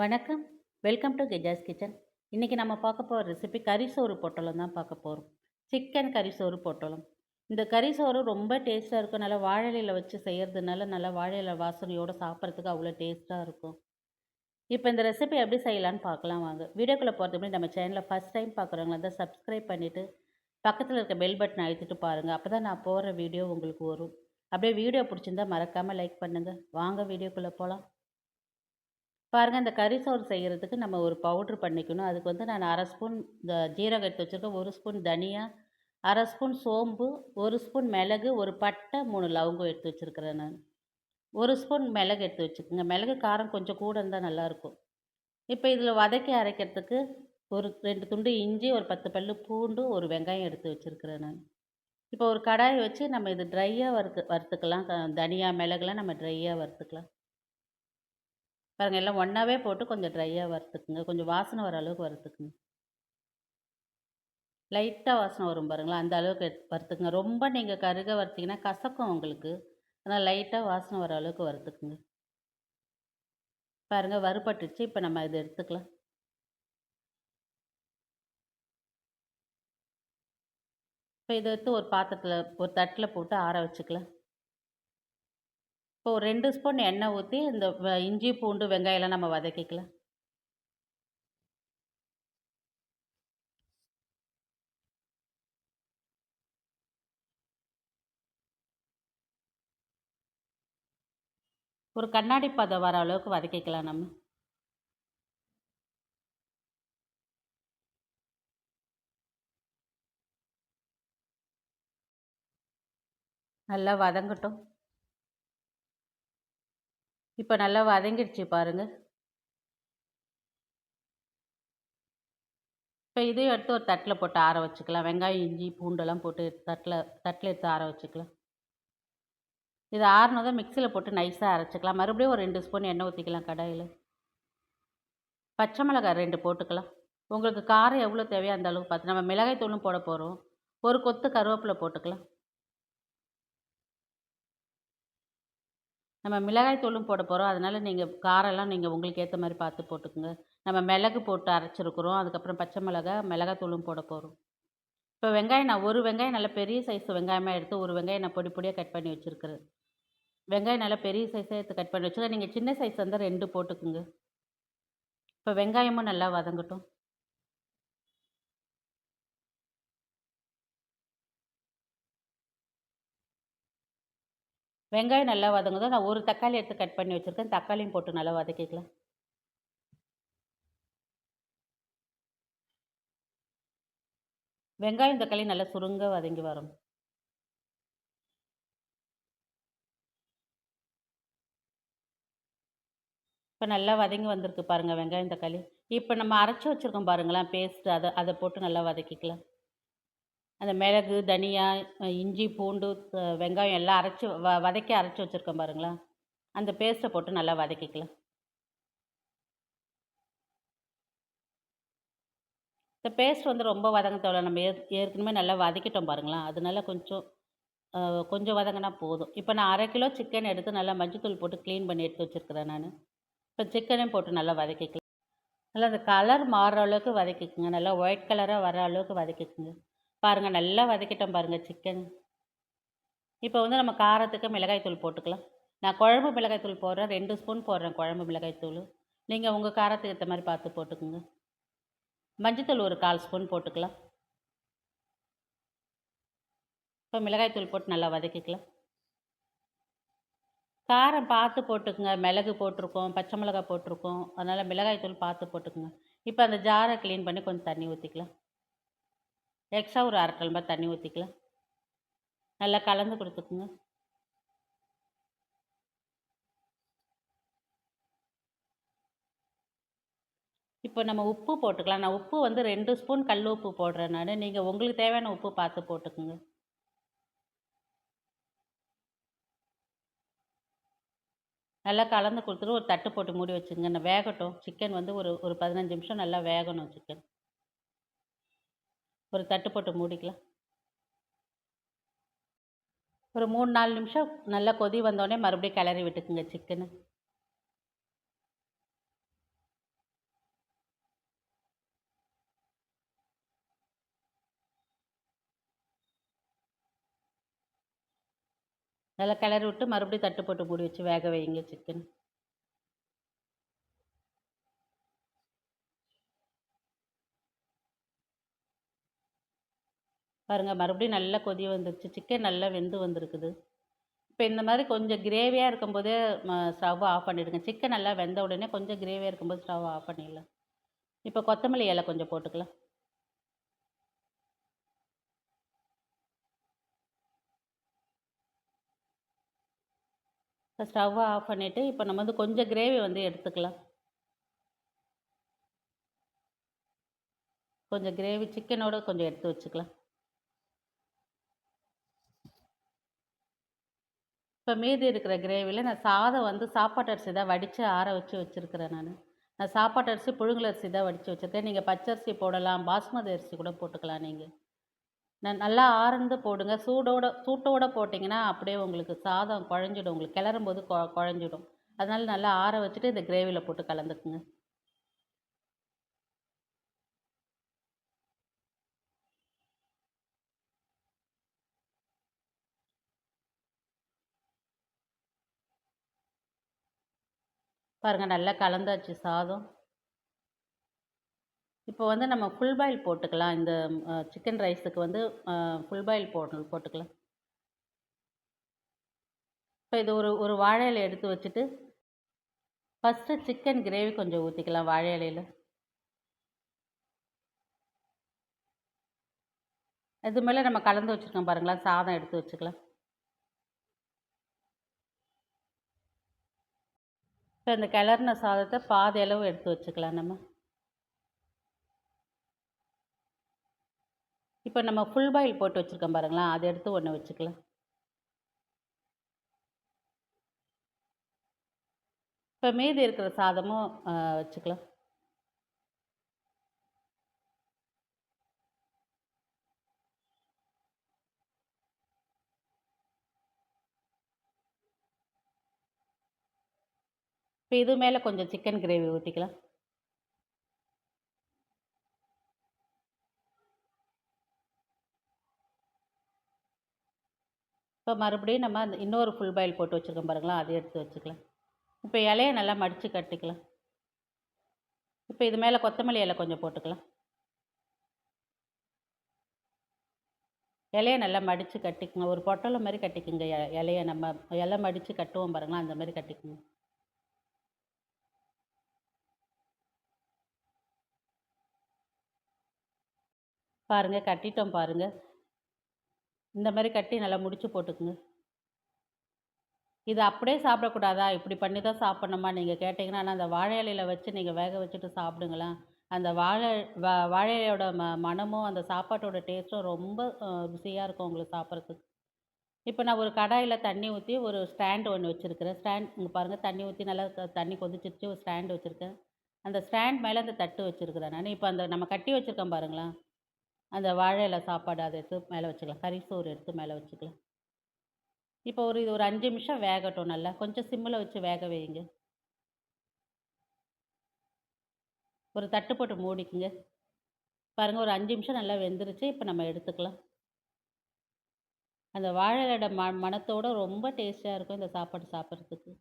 வணக்கம். Welcome to கெஜாஸ் kitchen இன்றைக்கி நம்ம பார்க்க போகிற ரெசிபி கறிசோறு பொட்டலம் தான் பார்க்க போகிறோம் சிக்கன் கறிசோறு பொட்டலம். இந்த கறிசோறு ரொம்ப டேஸ்ட்டாக இருக்கும். நல்லா வாழையில வச்சு செய்கிறதுனால நல்லா வாழையில வாசனையோடு சாப்பிட்றதுக்கு அவ்வளோ டேஸ்ட்டாக இருக்கும். இப்போ இந்த ரெசிபி எப்படி செய்யலான்னு பார்க்கலாம் வாங்க. வீடியோக்குள்ளே போகிறதுக்கு முன்னாடி நம்ம சேனலில் ஃபஸ்ட் டைம் பார்க்குறவங்களா தான் சப்ஸ்கிரைப் பண்ணிவிட்டு பக்கத்தில் இருக்க பெல் பட்டன் அழுத்திட்டு பாருங்கள் அப்போ தான் நான் போகிற வீடியோ உங்களுக்கு வரும். அப்படியே வீடியோ பிடிச்சிருந்தா மறக்காமல் லைக் பண்ணுங்கள் வாங்க வீடியோக்குள்ளே போகலாம் பாருங்கள் இந்த கறி சோறு செய்கிறதுக்கு நம்ம ஒரு பவுட்ரு பண்ணிக்கணும். அதுக்கு வந்து நான் அரை ஸ்பூன் இந்த ஜீரகம் எடுத்து வச்சுருக்கேன். ஒரு ஸ்பூன் தனியா அரை ஸ்பூன் சோம்பு ஒரு ஸ்பூன் மிளகு ஒரு பட்டை மூணு லவங்கம் எடுத்து வச்சுருக்கிறேன் நான். ஒரு ஸ்பூன் மிளகு எடுத்து வச்சுக்கோங்க. மிளகு காரம் கொஞ்சம் கூட இருந்தால் நல்லாயிருக்கும். இப்போ இதில் வதக்கி அரைக்கிறதுக்கு ஒரு ரெண்டு துண்டு இஞ்சி ஒரு பத்து பல்லு பூண்டு ஒரு வெங்காயம் எடுத்து வச்சுருக்கிறேன் நான். இப்போ ஒரு கடாயை வச்சு நம்ம இது ட்ரையாக வறுத்து வறுத்துக்கலாம். தனியா மிளகுலாம் நம்ம ட்ரையாக வறுத்துக்கலாம். பாருங்கள் எல்லாம் ஒன்றாவே போட்டு கொஞ்சம் ட்ரையாக வறுத்துக்குங்க. கொஞ்சம் வாசனை வர அளவுக்கு வறுத்துக்குங்க. லைட்டாக வாசனை வரும் பாருங்களா அந்த அளவுக்கு வறுத்துக்குங்க. ரொம்ப நீங்கள் கருக வறுத்திங்கன்னா கசக்கும் உங்களுக்கு. அதனால் லைட்டாக வாசனை வர அளவுக்கு வறுத்துக்குங்க. பாருங்கள் வறுபட்டுச்சு இப்போ நம்ம இதை எடுத்துக்கலாம். இப்போ இதை எடுத்து ஒரு பாத்திரத்தில் ஒரு தட்டில் போட்டு ஆற வச்சுக்கலாம். இப்போ ஒரு ரெண்டு ஸ்பூன் எண்ணெய் ஊற்றி இந்த இஞ்சி பூண்டு வெங்காயம்லாம் நம்ம வதக்கிக்கலாம். ஒரு கண்ணாடி பதம் வர அளவுக்கு வதக்கிக்கலாம் நம்ம. நல்லா வதங்கட்டும். இப்போ நல்லா வதங்கிடுச்சு பாருங்கள் இப்போ இதையும் எடுத்து ஒரு தட்டில் போட்டு ஆற வச்சுக்கலாம். வெங்காயம் இஞ்சி பூண்டெல்லாம் போட்டு தட்டில் தட்டில் எடுத்து ஆற வச்சுக்கலாம். இது ஆறுனதும் மிக்சியில் போட்டு நைஸாக அரைச்சிக்கலாம். மறுபடியும் ஒரு ரெண்டு ஸ்பூன் எண்ணெய் ஊற்றிக்கலாம் கடாயில். பச்சை மிளகாய் ரெண்டு போட்டுக்கலாம். உங்களுக்கு காரம் எவ்வளோ தேவையோ அந்த அளவுக்கு பார்த்து நம்ம மிளகாய் தூளும் போட போகிறோம் ஒரு கொத்து கருவேப்பிலை போட்டுக்கலாம். நம்ம மிளகாய் தூளும் போட போகிறோம் அதனால் நீங்கள் காரம்லாம் நீங்கள் உங்களுக்கு ஏற்ற மாதிரி பார்த்து போட்டுக்கோங்க. நம்ம மிளகு போட்டு அரைச்சிருக்குறோம். அதுக்கப்புறம் பச்சை மிளகா மிளகாய் தூளும் போட போகிறோம் இப்போ வெங்காயம் நான் ஒரு வெங்காயம் நல்ல பெரிய சைஸ் வெங்காயமாக எடுத்து ஒரு வெங்காயம் நான் பொடி பொடியாக கட் பண்ணி வச்சுருக்கிறேன். வெங்காயம் நல்லா பெரிய சைஸாக எடுத்து கட் பண்ணி வச்சுருக்கேன் நீங்கள் சின்ன சைஸ் வந்து ரெண்டு போட்டுக்குங்க. இப்போ வெங்காயமும் நல்லா வதங்கட்டும். வெங்காயம் நல்லா வதங்குதோ நான் ஒரு தக்காளி எடுத்து கட் பண்ணி வச்சுருக்கேன். தக்காளியும் போட்டு நல்லா வதக்கிக்கலாம். வெங்காயம் தக்காளி நல்லா சுருங்க வதங்கி வரும். இப்போ நல்லா வதங்கி வந்திருக்கு பாருங்கள் வெங்காயம் தக்காளி. இப்போ நம்ம அரைச்சி வச்சுருக்கோம் பாருங்களேன் பேஸ்ட்டு அதை அதை போட்டு நல்லா வதக்கிக்கலாம். அந்த மிளகு தனியா இஞ்சி பூண்டு வெங்காயம் எல்லாம் அரைச்சி வ வதக்கி அரைச்சி வச்சுருக்கேன் பாருங்களேன். அந்த பேஸ்ட்டை போட்டு நல்லா வதக்கிக்கலாம். இந்த பேஸ்ட் வந்து ரொம்ப வதங்க தேவையில்ல. நம்ம ஏற் ஏற்கனவே நல்லா வதக்கிட்டோம் பாருங்களேன். அதனால கொஞ்சம் கொஞ்சம் வதங்கினா போதும். இப்போ நான் அரை கிலோ சிக்கன் எடுத்து நல்லா மஞ்சத்தூள் போட்டு க்ளீன் பண்ணி எடுத்து வச்சுருக்கிறேன் நான். இப்போ சிக்கனையும் போட்டு நல்லா வதக்கிக்கலாம். நல்லா அந்த கலர் மாறுற அளவுக்கு வதக்கிக்குங்க. நல்லா ஒயிட் கலராக வர அளவுக்கு வதக்கிக்குங்க. பாருங்கள் நல்லா வதக்கிட்டோம் பாருங்கள் சிக்கன் இப்போ வந்து நம்ம காரத்துக்கு மிளகாய்த்தூள் போட்டுக்கலாம். நான் குழம்பு மிளகாய்த்தூள் போடுறேன் ரெண்டு ஸ்பூன் போடுறேன் குழம்பு மிளகாய்த்தூள் நீங்கள் உங்கள் காரத்துக்கு ஏற்ற மாதிரி பார்த்து போட்டுக்கோங்க. மஞ்சத்தூள் ஒரு கால் ஸ்பூன் போட்டுக்கலாம். இப்போ மிளகாய்த்தூள் போட்டு நல்லா வதக்கிக்கலாம். காரம் பார்த்து போட்டுக்குங்க. மிளகு போட்டிருக்கோம் பச்சை மிளகாய் போட்டிருக்கோம். அதனால் மிளகாய்த்தூள் பார்த்து போட்டுக்குங்க. இப்போ அந்த ஜாரை க்ளீன் பண்ணி கொஞ்சம் தண்ணி ஊற்றிக்கலாம் எக்ஸ்ட்ரா ஒரு அரை டம்ளர் தண்ணி ஊற்றிக்கலாம் நல்லா கலந்து கொடுத்துக்குங்க. இப்போ நம்ம உப்பு போட்டுக்கலாம். நான் உப்பு வந்து ரெண்டு ஸ்பூன் கல் உப்பு போடுறேன் நான். நீங்கள் உங்களுக்கு தேவையான உப்பு பார்த்து போட்டுக்குங்க. நல்லா கலந்து கொடுத்துட்டு ஒரு தட்டு போட்டு மூடி வச்சுங்க வேகட்டும். சிக்கன் வந்து ஒரு ஒரு பதினஞ்சு நிமிஷம் நல்லா வேகணும் சிக்கன். ஒரு தட்டு போட்டு மூடிக்கலாம். ஒரு மூணு நாலு நிமிஷம் நல்லா கொதி வந்தோடனே மறுபடியும் கிளறி விட்டுக்குங்க சிக்கனு. நல்லா கிளறி விட்டு மறுபடியும் தட்டு போட்டு மூடி வச்சு வேக வைங்க சிக்கன். பாருங்கள் மறுபடியும் நல்லா கொதி வந்துருச்சு. சிக்கன் நல்லா வெந்து வந்திருக்குது. இப்போ இந்த மாதிரி கொஞ்சம் கிரேவியாக இருக்கும்போதே ஸ்டவ் ஆஃப் பண்ணிவிடுங்க சிக்கன் நல்லா வெந்த உடனே கொஞ்சம் கிரேவியாக இருக்கும்போது ஸ்டவ் ஆஃப் பண்ணிடலாம். இப்போ கொத்தமல்லி இலை கொஞ்சம் போட்டுக்கலாம். இப்போ ஸ்டவ்வை ஆஃப் பண்ணிவிட்டு இப்போ நம்ம வந்து கொஞ்சம் கிரேவி வந்து எடுத்துக்கலாம். கொஞ்சம் கிரேவி சிக்கனோட கொஞ்சம் எடுத்து வச்சுக்கலாம். இப்போ மீதி இருக்கிற கிரேவியில் நான் சாதம் வந்து சாப்பாட்டு அரிசி தான் வடித்து ஆற வச்சு வச்சுருக்கிறேன் நான். நான் சாப்பாட்டு அரிசி புழுங்கல் அரிசி தான் வடித்து வச்சுருக்கேன். நீங்கள் பச்சரிசி போடலாம் பாஸ்மதி அரிசி கூட போட்டுக்கலாம் நீங்கள் நான் நல்லா ஆறந்து போடுங்க. சூடோட சூட்டோடு போட்டிங்கன்னா அப்படியே உங்களுக்கு சாதம் குழஞ்சிடும். உங்களுக்கு கிளறும் போது கொ குழஞ்சிடும். அதனால் நல்லா ஆற வச்சுட்டு இந்த கிரேவியில் போட்டு கலந்துக்குங்க. பாருங்கள் நல்லா கலந்தாச்சு சாதம். இப்போ வந்து நம்ம ஃபுல் பாயில் போட்டுக்கலாம். இந்த சிக்கன் ரைஸுக்கு வந்து ஃபுல் பாயில் போட்டு போட்டுக்கலாம். இப்போ இது ஒரு ஒரு வாழை இலை எடுத்து வச்சுட்டு ஃபஸ்ட்டு சிக்கன் கிரேவி கொஞ்சம் ஊற்றிக்கலாம் வாழை இலையில். இது மேலே நம்ம கலந்து வச்சுருக்கோம் பாருங்களா சாதம் எடுத்து வச்சுக்கலாம். இப்போ இந்த கிளறின சாதத்தை பாதி அளவு எடுத்து வச்சுக்கலாம் நம்ம. இப்போ நம்ம ஃபுல் பாயில் போட்டு வச்சுருக்கோம் பாருங்களா அதை எடுத்து ஒன்று வச்சுக்கலாம். இப்போ மீதி இருக்கிற சாதமும் வச்சுக்கலாம். இப்போ இது மேலே கொஞ்சம் சிக்கன் கிரேவி ஊற்றிக்கலாம் இப்போ மறுபடியும் நம்ம அந்த இன்னொரு ஃபுல் பாயில் போட்டு வச்சுருக்கோம் பாருங்களா அதை எடுத்து வச்சுக்கலாம். இப்போ இலையை நல்லா மடித்து கட்டிக்கலாம். இப்போ இது மேலே கொத்தமல்லி இலை கொஞ்சம் போட்டுக்கலாம். இலையை நல்லா மடித்து கட்டிக்குங்க. ஒரு பொட்டலை மாதிரி கட்டிக்குங்க. இலையை நம்ம இலை மடித்து கட்டுவோம் பாருங்களா அந்த மாதிரி கட்டிக்குங்க. பாருங்கள் கட்டிட்டோம் பாருங்கள் இந்த மாதிரி கட்டி நல்லா முடிச்சு போட்டுக்குங்க. இது அப்படியே சாப்பிடக்கூடாதா? இப்படி பண்ணி தான் சாப்பிட்ணுமா? நீங்கள் கேட்டிங்கன்னா ஆனால் அந்த வாழை இலையில வச்சு நீங்கள் வேக வச்சுட்டு சாப்பிடுங்களேன். அந்த வாழை வா வாழை இலையோட ம மணமும் அந்த சாப்பாட்டோட டேஸ்ட்டும் ரொம்ப ருசியாக இருக்கும் உங்களுக்கு சாப்பிட்றதுக்கு. இப்போ நான் ஒரு கடாயில் தண்ணி ஊற்றி ஒரு ஸ்டாண்டு ஒன்று வச்சுருக்கிறேன். ஸ்டாண்ட் இங்கே பாருங்கள் தண்ணி ஊற்றி நல்லா தண்ணி கொதிச்சிருச்சு ஒரு ஸ்டாண்ட் வச்சுருக்கேன். அந்த ஸ்டாண்ட் மேலே அந்த தட்டு வச்சுருக்கிறேன் நான். இப்போ அந்த நம்ம கட்டி வச்சுருக்கேன் பாருங்களேன். அந்த வாழை இலை சாப்பாடு அதை எடுத்து மேலே வச்சுக்கலாம். கறி சோறு எடுத்து மேலே வச்சுக்கலாம். இப்போ ஒரு இது ஒரு அஞ்சு நிமிஷம் வேகட்டும் நல்லா. கொஞ்சம் சிம்மில் வச்சு வேக வைங்க ஒரு தட்டு போட்டு மூடிக்குங்க. பாருங்கள் ஒரு அஞ்சு நிமிஷம் நல்லா வெந்துருச்சு. இப்போ நம்ம எடுத்துக்கலாம். அந்த வாழை ம மணத்தோடு ரொம்ப டேஸ்ட்டாக இருக்கும் இந்த சாப்பாடு சாப்பிட்றதுக்கு.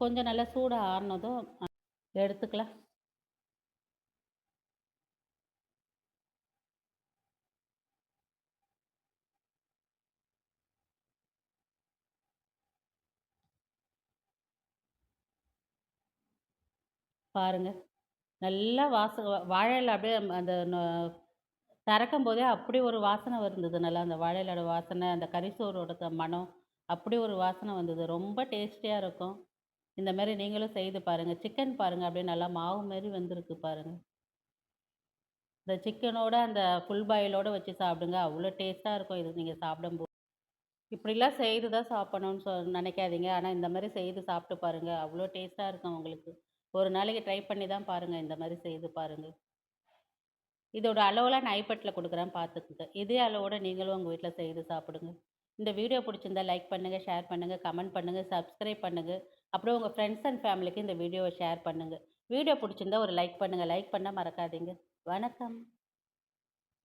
கொஞ்சம் நல்லா சூடாக ஆறினதும் எடுத்துக்கலாம். பாருங்கள் நல்லா வாச வாழை அப்படியே அந்த திறக்கும் போதே அப்படி ஒரு வாசனை வந்தது. நல்லா அந்த வாழை வாசனை அந்த கரிசோரோட மனம் அப்படி ஒரு வாசனை வந்தது. ரொம்ப டேஸ்டியாக இருக்கும். இந்த மாதிரி நீங்களும் செய்து பாருங்கள் சிக்கன் பாருங்கள் அப்படியே நல்லா மாவு மாரி வந்திருக்கு பாருங்கள் இந்த சிக்கனோட அந்த ஃபுல் பாயிலோடு வச்சு சாப்பிடுங்க. அவ்வளோ டேஸ்ட்டாக இருக்கும் இது நீங்கள் சாப்பிடும்போது இப்படிலாம் செய்து தான் சாப்பிடணும்னு சொ நினைக்காதீங்க. ஆனால் இந்த மாதிரி செய்து சாப்பிட்டு பாருங்கள் அவ்வளோ டேஸ்ட்டாக இருக்கும் உங்களுக்கு. ஒரு நாளைக்கு ட்ரை பண்ணி தான் பாருங்கள் இந்த மாதிரி செய்து பாருங்கள் இதோட அளவெலாம் நான் ஐப்பட்டில் கொடுக்குறேன் பார்த்துக்குங்க இதே அளவோடு நீங்களும் உங்கள் வீட்டில் செய்து சாப்பிடுங்க. இந்த வீடியோ பிடிச்சிருந்தா லைக் பண்ணுங்கள் ஷேர் பண்ணுங்கள் கமெண்ட் பண்ணுங்கள் சப்ஸ்கிரைப் பண்ணுங்கள் அப்புறம் உங்கள் ஃப்ரெண்ட்ஸ் அண்ட் ஃபேமிலிக்கு இந்த வீடியோவை ஷேர் பண்ணுங்கள் வீடியோ பிடிச்சிருந்தா ஒரு லைக் பண்ணுங்கள் லைக் பண்ண மறக்காதீங்க. வணக்கம்.